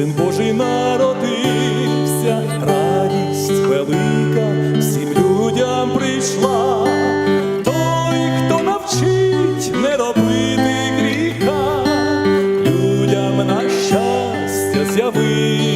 Син Божий народився, радість велика всім людям прийшла. з'яви.